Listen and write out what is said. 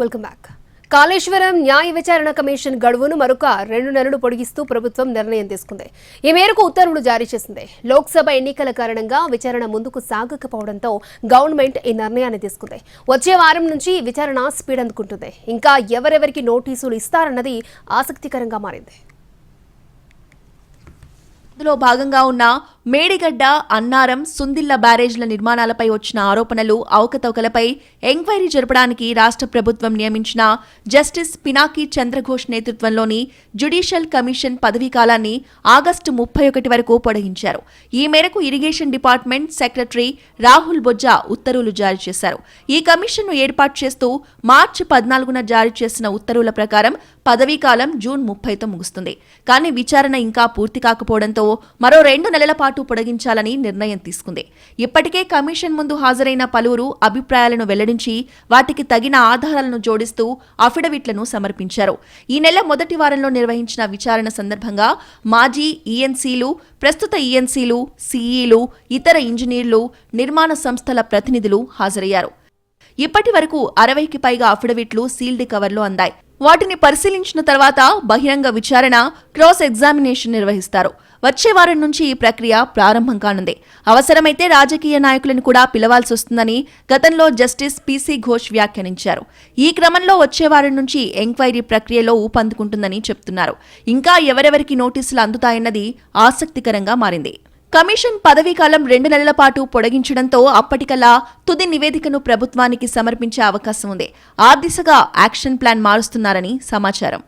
Welcome back. Kaleshwaram న్యాయ విచారణ commission గడువును మరొక రెండు నెలలు పొడిగిస్తూ ప్రభుత్వం నిర్ణయం తీసుకుంది. ఈ మేరకు ఉత్తర్వులు జారీ చేసింది. లోక్సభ ఎన్నికల కారణంగా విచారణ ముందుకు సాగకపోవడంతో గవర్నమెంట్ ఈ నిర్ణయాన్ని తీసుకుంది. వచ్చే వారం నుంచి విచారణ స్పీడ్ అందుకుంటుంది. ఇంకా ఎవరెవరికి నోటీసులు ఇస్తారన్నది ఆసక్తికరంగా మారింది. ఇందులో భాగంగా ఉన్న మేడిగడ్డ అన్నారం సుందిల్ల బ్యారేజ్ల నిర్మాణాలపై వచ్చిన ఆరోపణలు అవకతవకలపై ఎంక్వైరీ జరపడానికి రాష్ట్ర ప్రభుత్వం నియమించిన జస్టిస్ పినాకి చంద్రఘోష్ నేతృత్వంలోని జ్యుడిషియల్ కమిషన్ పదవీ కాలాన్ని ఆగస్టు ముప్పై ఒకటి వరకు పొడిగించారు. ఈ మేరకు irrigation department secretary Rahul Bojja ఉత్తర్వులు జారీ చేశారు. ఈ కమిషన్ను ఏర్పాటు చేస్తూ మార్చి పద్నాలుగున జారీ చేసిన ఉత్తర్వుల ప్రకారం పదవీకాలం జూన్ ముప్పైతో ముగుస్తుంది. కానీ విచారణ ఇంకా పూర్తి కాకపోవడంతో మరో రెండు నెలల పాటు పాటు పొడిగించాలని నిర్ణయం తీసుకుంది. ఇప్పటికే కమిషన్ ముందు హాజరైన పలువురు అభిప్రాయాలను వెల్లడించి వాటికి తగిన ఆధారాలను జోడిస్తూ అఫిడవిట్లను సమర్పించారు. ఈ నెల మొదటి వారంలో నిర్వహించిన విచారణ సందర్భంగా మాజీ ఈఎన్సీలు ప్రస్తుత ఈఎన్సీలు సీఈలు ఇతర ఇంజనీర్లు నిర్మాణ సంస్థల ప్రతినిధులు హాజరయ్యారు. ఇప్పటి వరకు అరవైకి పైగా అఫిడవిట్లు సీల్డ్ కవర్లో అందాయి. వాటిని పరిశీలించిన తర్వాత బహిరంగ విచారణ క్రాస్ ఎగ్జామినేషన్ నిర్వహిస్తారు. వచ్చే వారం నుంచి ఈ ప్రక్రియ ప్రారంభం కానుంది. అవసరమైతే రాజకీయ నాయకులను కూడా పిలవాల్సి వస్తుందని గతంలో జస్టిస్ పీసీ ఘోష్ వ్యాఖ్యానించారు. ఈ క్రమంలో వచ్చే వారం నుంచి ఎంక్వైరీ ప్రక్రియలో ఊపందుకుంటుందని చెప్తున్నారు. ఇంకా ఎవరెవరికి నోటీసులు అందుతాయన్నది ఆసక్తికరంగా మారింది. కమిషన్ పదవీకాలం రెండు నెలల పాటు పొడిగించడంతో అప్పటికల్లా తుది నివేదికను ప్రభుత్వానికి సమర్పించే అవకాశం ఉంది. ఆ దిశగా యాక్షన్ ప్లాన్ మారుస్తున్నారని సమాచారం.